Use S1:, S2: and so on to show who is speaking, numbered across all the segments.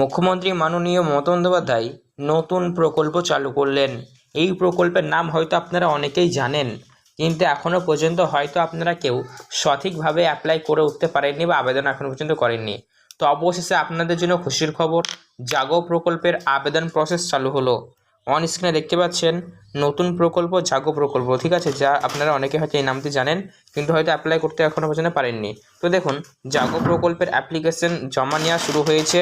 S1: মুখ্যমন্ত্রী মাননীয় মমতা বন্দ্যোপাধ্যায় নতুন প্রকল্প চালু করলেন। এই প্রকল্পের নাম হয়তো আপনারা অনেকেই জানেন, কিন্তু এখনও পর্যন্ত হয়তো আপনারা কেউ সঠিকভাবে অ্যাপ্লাই করে উঠতে পারেননি বা আবেদন এখনও পর্যন্ত করেননি। তো অবশেষে আপনাদের জন্য খুশির খবর, জাগো প্রকল্পের আবেদন প্রসেস চালু হলো। অন স্ক্রিনে দেখতে পাচ্ছেন নতুন প্রকল্প, জাগো প্রকল্প, ঠিক আছে? যা আপনারা অনেকে হয়তো এই নামটি জানেন, কিন্তু হয়তো অ্যাপ্লাই করতে এখনও পর্যন্ত পারেননি। তো দেখুন, জাগো প্রকল্পের অ্যাপ্লিকেশন জমা নেওয়া শুরু হয়েছে।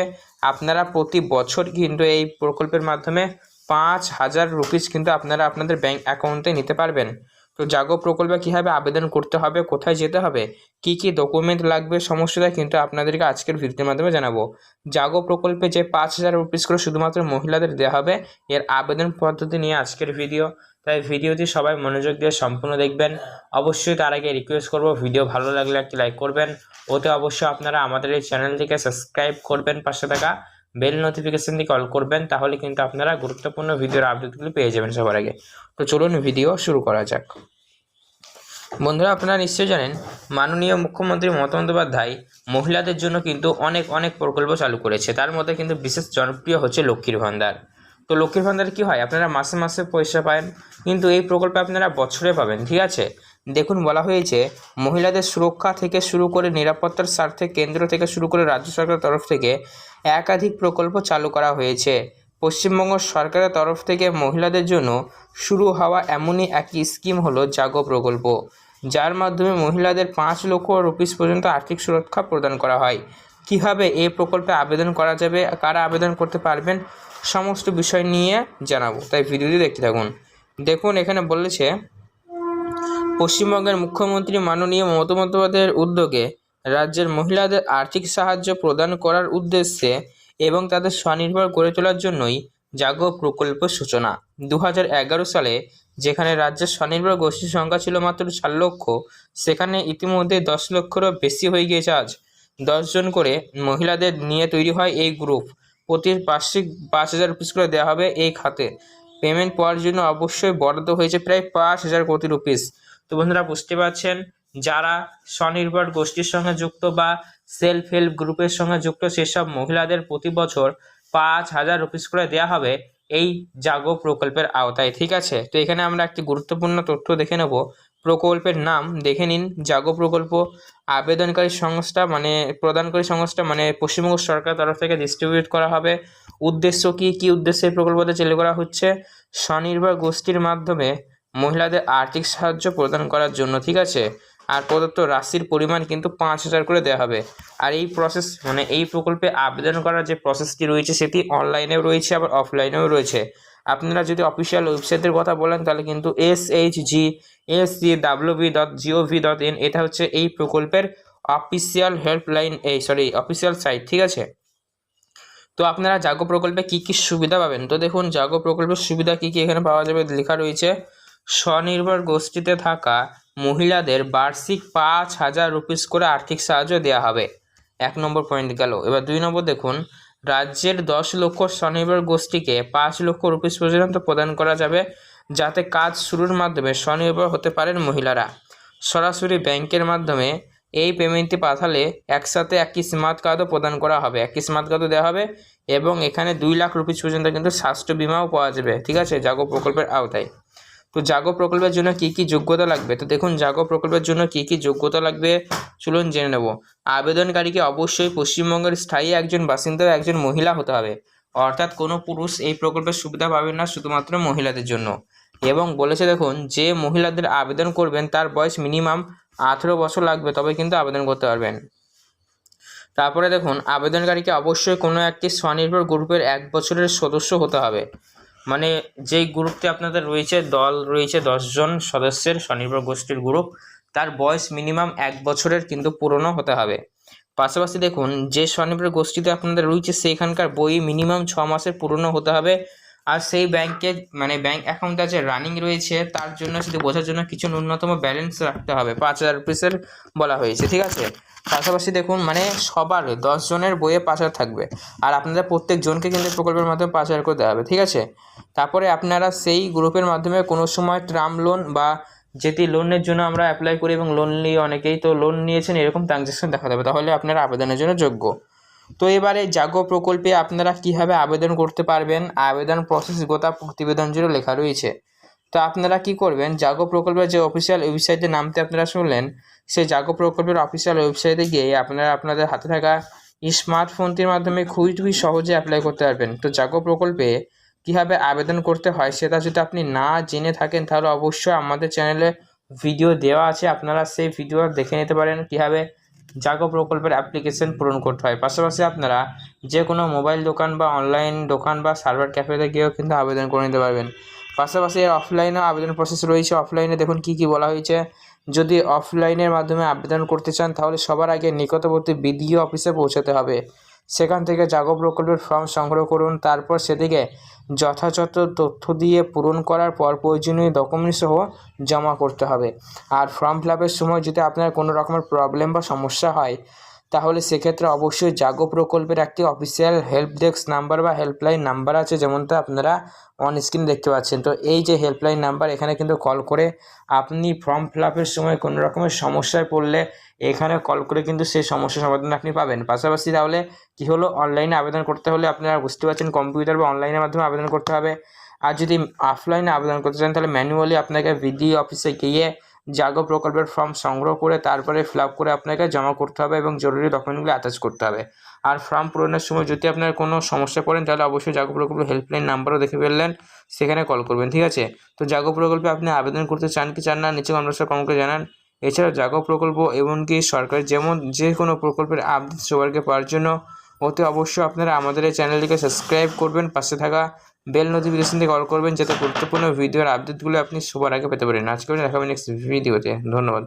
S1: আপনারা প্রতি বছর কিন্তু এই প্রকল্পের মাধ্যমে পাঁচ হাজার রুপিস কিন্তু আপনারা আপনাদের ব্যাঙ্ক অ্যাকাউন্টে নিতে পারবেন। তো জাগো প্রকল্পে কীভাবে আবেদন করতে হবে, কোথায় যেতে হবে, কি কি ডকুমেন্ট লাগবে সমস্যাটা কিন্তু আপনাদেরকে আজকের ভিডিওর মাধ্যমে জানাব। জাগো প্রকল্পে যে পাঁচ হাজার রুপিস করে শুধুমাত্র মহিলাদের দেওয়া হবে, এর আবেদন পদ্ধতি নিয়ে আজকের ভিডিও। তাই ভিডিওটি সবাই মনোযোগ দিয়ে সম্পূর্ণ দেখবেন। অবশ্যই তার আগে রিকোয়েস্ট করব, ভিডিও ভালো লাগলে একটি লাইক করবেন। ওতে অবশ্যই আপনারা আমাদের এই চ্যানেলটিকে সাবস্ক্রাইব করবেন পাশে থাকা। বেল নোটিফিকেশন দিয়ে কল করবেন, তাহলে কিন্তু আপনারা গুরুত্বপূর্ণ ভিডিওর আপডেটগুলি পেয়ে যাবেন সবার আগে। তো চলুন ভিডিও শুরু করা যাক। বন্ধুরা, আপনারা নিশ্চয়ই জানেন, মাননীয় মুখ্যমন্ত্রী মমতা বন্দ্যোপাধ্যায় মহিলাদের জন্য কিন্তু অনেক অনেক প্রকল্প চালু করেছে। তার মধ্যে কিন্তু বিশেষ জনপ্রিয় হচ্ছে লক্ষ্মীর ভান্ডার। তো লক্ষ্মীর ভান্ডার কী হয়? আপনারা মাসে মাসে পয়সা পান, কিন্তু এই প্রকল্পে আপনারা বছরে পাবেন, ঠিক আছে? দেখুন, বলা হয়েছে, মহিলাদের সুরক্ষা থেকে শুরু করে নিরাপত্তার স্বার্থে কেন্দ্র থেকে শুরু করে রাজ্য সরকারের তরফ থেকে একাধিক প্রকল্প চালু করা হয়েছে। পশ্চিমবঙ্গ সরকারের তরফ থেকে মহিলাদের জন্য শুরু হওয়া এমনই একটি স্কিম হলো জাগো প্রকল্প, যার মাধ্যমে মহিলাদের পাঁচ লক্ষ রুপিস পর্যন্ত আর্থিক সুরক্ষা প্রদান করা হয়। কীভাবে এই প্রকল্পে আবেদন করা যাবে, কারা আবেদন করতে পারবেন, সমস্ত বিষয় নিয়ে জানাব। তাই ভিডিওটি দেখতে থাকুন। দেখুন, এখানে বলেছে পশ্চিমবঙ্গের মুখ্যমন্ত্রী মাননীয় মমতা বন্দ্যোপাধ্যায়ের উদ্যোগে রাজ্যের মহিলাদের আর্থিক সাহায্য প্রদান করার উদ্দেশ্যে এবং তাদের স্বনির্ভর গড়ে তোলার জন্যই জাগো প্রকল্প সূচনা। দু হাজার এগারো সালে যেখানে রাজ্যের স্বনির্ভর গোষ্ঠীর সংখ্যা ছিল মাত্র চার লক্ষ, সেখানে ইতিমধ্যে দশ লক্ষেরও বেশি হয়ে গিয়েছে আজ। দশজন করে মহিলাদের নিয়ে তৈরি হয় এই গ্রুপ। প্রতি বার্ষিক পাঁচ হাজার রুপিস করে দেওয়া হবে এই খাতে। পেমেন্ট পাওয়ার জন্য অবশ্যই বরাদ্দ হয়েছে প্রায় পাঁচ হাজার কোটি রুপিস। তো বন্ধুরা বুঝতে পারছেন, যারা স্বনির্ভর গোষ্ঠীর সঙ্গে যুক্ত বা সেলফ হেল্প গ্রুপের সঙ্গে যুক্ত, সেসব মহিলাদের প্রতি বছর পাঁচ হাজার রুপিস করে দেওয়া হবে এই জাগো প্রকল্পের আওতায়, ঠিক আছে? তো এখানে আমরা একটি গুরুত্বপূর্ণ তথ্য দেখে নেব। প্রকল্পের নাম দেখে নিন, জাগো প্রকল্প। আবেদনকারী সংস্থা মানে প্রদানকারী সংস্থা মানে পশ্চিমবঙ্গ সরকার তরফ থেকে ডিস্ট্রিবিউট করা হবে। উদ্দেশ্য কি? কি উদ্দেশ্যে এই প্রকল্পটা চালু করা হচ্ছে? স্বনির্ভর গোষ্ঠীর মাধ্যমে মহিলাদের আর্থিক সাহায্য প্রদান করার জন্য, ঠিক আছে? আর প্রদত্ত রাশির পরিমাণ কিন্তু পাঁচ হাজার করে দেওয়া হবে। আর এই প্রসেস মানে এই প্রকল্পে আবেদন করার যে প্রসেসটি রয়েছে, সেটি অনলাইনেও রয়েছে, আবার অফলাইনেও রয়েছে। আপনারা যদি অফিসিয়াল ওয়েবসাইটের কথা বলেন, তাহলে কিন্তু S H G S C W B dot gov dot in এটা হচ্ছে এই প্রকল্পের অফিসিয়াল হেল্পলাইন এই সরি অফিসিয়াল সাইট ঠিক আছে? তো আপনারা জাগো প্রকল্পে কী কী সুবিধা পাবেন? তো দেখুন, জাগো প্রকল্পের সুবিধা কী কী এখানে পাওয়া যাবে, লেখা রয়েছে। স্বনির্ভর গোষ্ঠীতে থাকা মহিলাদের বার্ষিক পাঁচ হাজার রুপিস করে আর্থিক সাহায্য দেওয়া হবে। এক নম্বর পয়েন্ট গেল। এবার দুই নম্বর দেখুন, রাজ্যের দশ লক্ষ স্বনির্ভর গোষ্ঠীকে পাঁচ লক্ষ রুপিস পর্যন্ত প্রদান করা যাবে, যাতে কাজ শুরুর মাধ্যমে স্বনির্ভর হতে পারেন মহিলারা। সরাসরি ব্যাংকের মাধ্যমে এই পেমেন্টটি পাঠালে একসাথে একটি স্মার্ট কার্ডও প্রদান করা হবে। একটি স্মার্ট কার্ডও দেওয়া হবে এবং এখানে দুই লাখ রুপিস পর্যন্ত কিন্তু স্বাস্থ্য বিমাও পাওয়া যাবে। ঠিক আছে, জাগো প্রকল্পের আওতায়। তো জাগো প্রকল্পের জন্য কী কী যোগ্যতা লাগবে? তো দেখুন, জাগো প্রকল্পের জন্য কী কী যোগ্যতা লাগবে চলুন জেনে নেব। আবেদনকারীকে অবশ্যই পশ্চিমবঙ্গের স্থায়ী একজন বাসিন্দা একজন মহিলা হতে হবে। অর্থাৎ কোনো পুরুষ এই প্রকল্পের সুবিধা পাবেন না শুধুমাত্র মহিলাদের জন্য। এবং বলেছে, দেখুন, যে মহিলাদের আবেদন করবেন, তার বয়স মিনিমাম আঠেরো বছর লাগবে, তবে কিন্তু আবেদন করতে পারবেন। তারপরে দেখুন, আবেদনকারীকে অবশ্যই কোনো একটি স্বনির্ভর গ্রুপের এক বছরের সদস্য হতে হবে। মানে যেই গ্রুপটি আপনাদের রয়েছে, দল রয়েছে দশজন সদস্যের স্বনির্ভর গোষ্ঠীর গ্রুপ, তার বয়স মিনিমাম এক বছরের কিন্তু পুরনো হতে হবে। পাশাপাশি দেখুন, যে স্বনির্ভর গোষ্ঠীতে আপনাদের রয়েছে, সেইখানকার বই মিনিমাম ছ মাসের পুরনো হতে হবে। আর সেই ব্যাংকে মানে ব্যাংক অ্যাকাউন্ট আছে রানিং রয়েছে, তার জন্য শুধু বোঝার জন্য কিছু ন্যূনতম ব্যালেন্স রাখতে হবে। পাঁচ হাজার রুপিসের বলা হয়েছে, ঠিক আছে? পাশাপাশি দেখুন মানে সবার জনের বইয়ে পাঁচ হাজার থাকবে। আর আপনাদের প্রত্যেক জনকে কিন্তু প্রকল্পের মাধ্যমে পাঁচ হাজার করে দেওয়া হবে, ঠিক আছে? তারপরে আপনারা সেই গ্রুপের মাধ্যমে কোনো সময় ট্রাম লোন বা যেটি লোনের জন্য আমরা অ্যাপ্লাই করি এবং লোন নিয়ে অনেকেই তো লোন নিয়েছেন, এরকম ট্রানজ্যাকশন দেখাতে হবে তাহলে আপনারা আবেদনের জন্য যোগ্য। তো এবারে জাগো প্রকল্পে আপনারা কীভাবে আবেদন করতে পারবেন? আবেদন প্রসেস গোটা প্রতিবেদন জুড়ে লেখা রয়েছে। তো আপনারা কি করবেন? জাগো প্রকল্পের যে অফিসিয়াল ওয়েবসাইটে নামতে আপনারা শুনলেন, সেই জাগো প্রকল্পের অফিসিয়াল ওয়েবসাইটে গিয়ে আপনারা আপনাদের হাতে থাকা স্মার্টফোনটির মাধ্যমে খুবই খুবই সহজে অ্যাপ্লাই করতে পারবেন। তো জাগো প্রকল্পে কীভাবে আবেদন করতে হয় সেটা যদি আপনি না জেনে থাকেন, তাহলে অবশ্যই আমাদের চ্যানেলে ভিডিও দেওয়া আছে। আপনারা সেই ভিডিও দেখে নিতে পারেন কীভাবে জাগো প্রকল্পের অ্যাপ্লিকেশন পূরণ করতে হয়। পাশাপাশি আপনারা যে কোনো মোবাইল দোকান বা অনলাইন দোকান বা সার্ভার ক্যাফেতে গিয়েও কিন্তু আবেদন করে নিতে পারবেন। পাশাপাশি এর অফলাইনেও আবেদন প্রসেস রয়েছে। অফলাইনে দেখুন কি কি বলা হয়েছে। যদি অফলাইনের মাধ্যমে আবেদন করতে চান, তাহলে সবার আগে নিকটবর্তী বিডিও অফিসে পৌঁছাতে হবে। সেখান থেকে জাগো প্রকল্পের ফর্ম সংগ্রহ করুন। তারপর সেদিকে যথাযথ তথ্য দিয়ে পূরণ করার পর প্রয়োজনীয় ডকুমেন্ট সহ জমা করতে হবে। আর ফর্ম ফিল সময় যদি আপনার কোনো রকমের প্রবলেম বা সমস্যা হয় তাহলে সেক্ষেত্রে অবশ্যই জাগো প্রকল্পের একটি অফিসিয়াল হেল্প ডেস্ক নাম্বার বা হেল্পলাইন নাম্বার আছে, যেমনটা আপনারা অন স্ক্রিন দেখতে পাচ্ছেন। তো এই যে হেল্পলাইন নাম্বার এখানে কিন্তু কল করে আপনি ফর্ম ফিল আপের সময় কোনো রকমের সমস্যায় পড়লে এখানে কল করে কিন্তু সেই সমস্যা সমাধান আপনি পাবেন। পাশাপাশি তাহলে কী হলো? অনলাইনে আবেদন করতে হলে আপনারা বুঝতে পারছেন কম্পিউটার বা অনলাইনের মাধ্যমে আবেদন করতে হবে। আর যদি অফলাইনে আবেদন করতে চান, তাহলে ম্যানুয়ালি আপনাকে ভিডিও অফিসে গিয়ে জাগো প্রকল্পের ফর্ম সংগ্রহ করে, তারপরে ফিল করে আপনাকে জমা করতে হবে এবং জরুরি ডকুমেন্টগুলো অ্যাটাচ করতে হবে। আর ফর্ম পূরণের সময় যদি আপনার কোনো সমস্যা পড়েন, তাহলে অবশ্যই জাগো প্রকল্পের হেল্পলাইন নাম্বারও দেখে ফেললেন, সেখানে কল করবেন, ঠিক আছে? তো জাগো প্রকল্পে আপনি আবেদন করতে চান কি চান না, নিচে কমেন্ট কমেন্ট করে জানান। এছাড়াও জাগো প্রকল্প এমনকি সরকার যেমন যে কোনো প্রকল্পের আপডেট সবারকে পাওয়ার জন্য, অতি অবশ্যই আপনারা আমাদের এই চ্যানেলটিকে সাবস্ক্রাইব করবেন, পাশে থাকা বেল নোটিফিকেশন থেকে অল করবেন যাতে গুরুত্বপূর্ণ ভিডিওর আপডেটগুলো আপনি সবার আগে পেতে পারেন। আজকে দেখাবেন নেক্সট ভিডিওতে ধন্যবাদ।